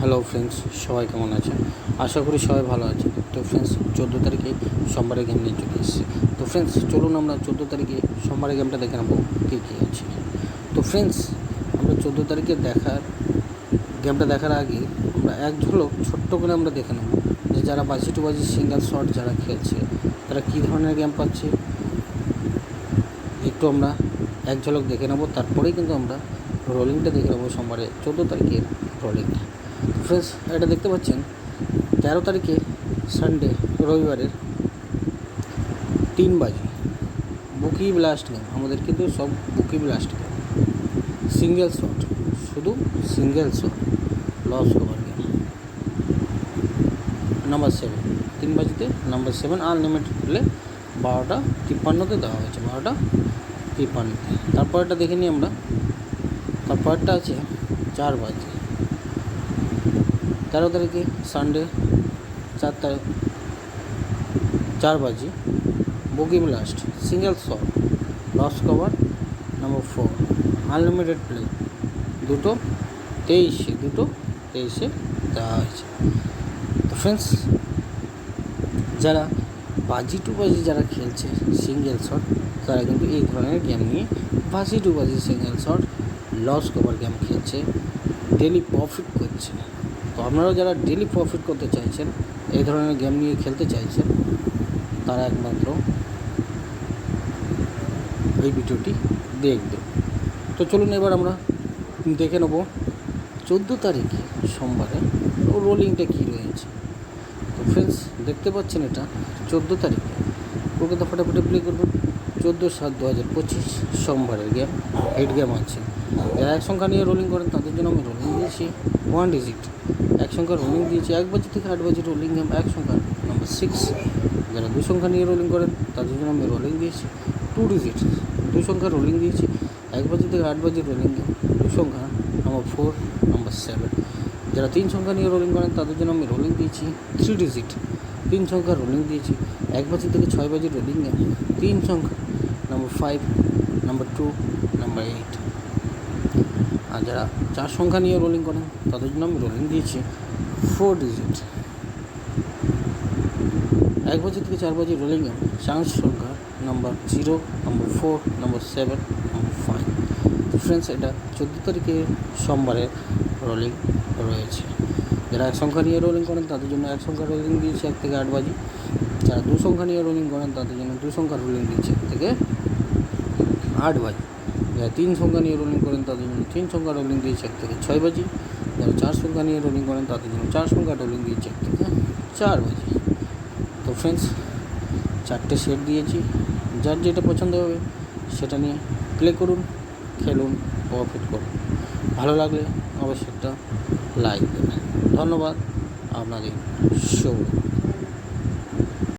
Hello friends সবাই কেমন আছে আশা করি সবাই ভালো আছে তো ফ্রেন্ডস চোদ্দ তারিখে সোমবারের গেম নিয়ে চলে এসেছি। তো ফ্রেন্ডস চলুন আমরা চোদ্দ তারিখে সোমবারের গেমটা দেখে নেব কী কী আছে। তো ফ্রেন্ডস আমরা চোদ্দ তারিখে দেখার গেমটা দেখার আগে আমরা এক ঝলক ছোট্ট করে আমরা দেখে নেব যে যারা বাজি টু বাজি সিঙ্গেল শট যারা খেলছে, তারা কী ধরনের গেম পাচ্ছে। একটু আমরা এক ঝলক দেখে নেব, তারপরেই কিন্তু আমরা রোলিংটা দেখে নেব সোমবারে চোদ্দ তারিখের রোলিংটা ফ্রেন্ডস এটা দেখতে পাচ্ছেন, তেরো তারিখে সানডে রবিবারের তিন বাজে। বুকি ব্লাস্ট গেম আমাদের কিন্তু সব bookie blast game single shot শুধু single shot loss cover game number seven তিন বাজিতে নাম্বার সেভেন আনলিমিটেড প্লে বারোটা তিপ্পান্নতে দেওয়া হয়েছে, বারোটা তিপ্পান্নতে। তারপরটা দেখে নিই আমরা। তারপরটা আছে চার বাজে। তেরো তারিখে সানডে, চার তারিখ, চার বাজে bogie blast single shot loss cover number four unlimited play দুটো তেইশে দুটো তেইশে দেওয়া হয়েছে। তো ফ্রেন্ডস যারা বাজি টু বাজি যারা খেলছে সিঙ্গেল শট তারা কিন্তু এই ধরনের গেম নিয়ে বাজি টু বাজি single shot loss cover game খেলছে ডেলি প্রফিট করছে। তো আপনারাও যারা ডেলি প্রফিট করতে চাইছেন, এই ধরনের গেম নিয়ে খেলতে চাইছেন, তারা একমাত্র এই ভিডিওটি দেখবে। তো চলুন এবার আমরা দেখে নেব চোদ্দ তারিখে সোমবারে ও রোলিংটা কী রয়েছে। তো ফ্রেন্ডস দেখতে পাচ্ছেন এটা চোদ্দ তারিখে। কলকাতা ফটাফটে প্লে করবেন। চোদ্দ সাত দু হাজার পঁচিশ সোমবারের গেম এইট গেম আছে যারা এক সংখ্যা নিয়ে রোলিং করেন, তাদের জন্য আমি রোলিং দিয়েছি ওয়ান ডিজিট এক সংখ্যা রোলিং দিয়েছি এক বাজি থেকে আট বাজি রোলিং গেম এক সংখ্যা নাম্বার সিক্স যারা দুই সংখ্যা নিয়ে রোলিং করেন, তাদের জন্য আমি রোলিং দিয়েছি টু ডিজিট দুই সংখ্যা রোলিং দিয়েছি এক বাজি থেকে আট বাজি রোলিং গেম দুই সংখ্যা নাম্বার ফোর নাম্বার সেভেন যারা তিন সংখ্যা নিয়ে রোলিং করেন, তাদের জন্য আমি রোলিং দিয়েছি থ্রি ডিজিট তিন সংখ্যা রোলিং দিয়েছি এক বাজি থেকে ছয় বাজি রোলিং গেম তিন সংখ্যা number five number two number eight আর যারা চার সংখ্যা নিয়ে রোলিং করেন, তাদের জন্য আমি রোলিং দিয়েছি ফোর ডিজিট এক বাজি থেকে চার বাজি রোলিং চার সংখ্যা number zero number four number seven number five তো ফ্রেন্ডস এটা চোদ্দ তারিখে সোমবারে রোলিং রয়েছে। যারা এক সংখ্যা নিয়ে রোলিং করেন, তাদের জন্য এক সংখ্যা রোলিং দিয়েছে এক থেকে আট বাজি। যারা দু সংখ্যা নিয়ে রোলিং করেন, তাদের জন্য দু সংখ্যা রোলিং দিয়েছে এক থেকে আট বাজি। যারা তিন সংখ্যা নিয়ে রোলিং করেন, তাদের জন্য তিন সংখ্যা রোলিং দিয়েছে এক থেকে ছয় বাজি। যারা চার সংখ্যা নিয়ে রোলিং করেন, তাদের জন্য চার সংখ্যা রোলিং দিয়েছে এক থেকে চার বাজি। তো ফ্রেন্ডস চারটে সেট দিয়েছি। যার যেটা পছন্দ হবে, সেটা নিয়ে প্লে করুন, খেলুন প্রফিট করুন। ভালো লাগলে অবশ্যই একটা লাইক দেবেন। ধন্যবাদ, আপনাদের শুভ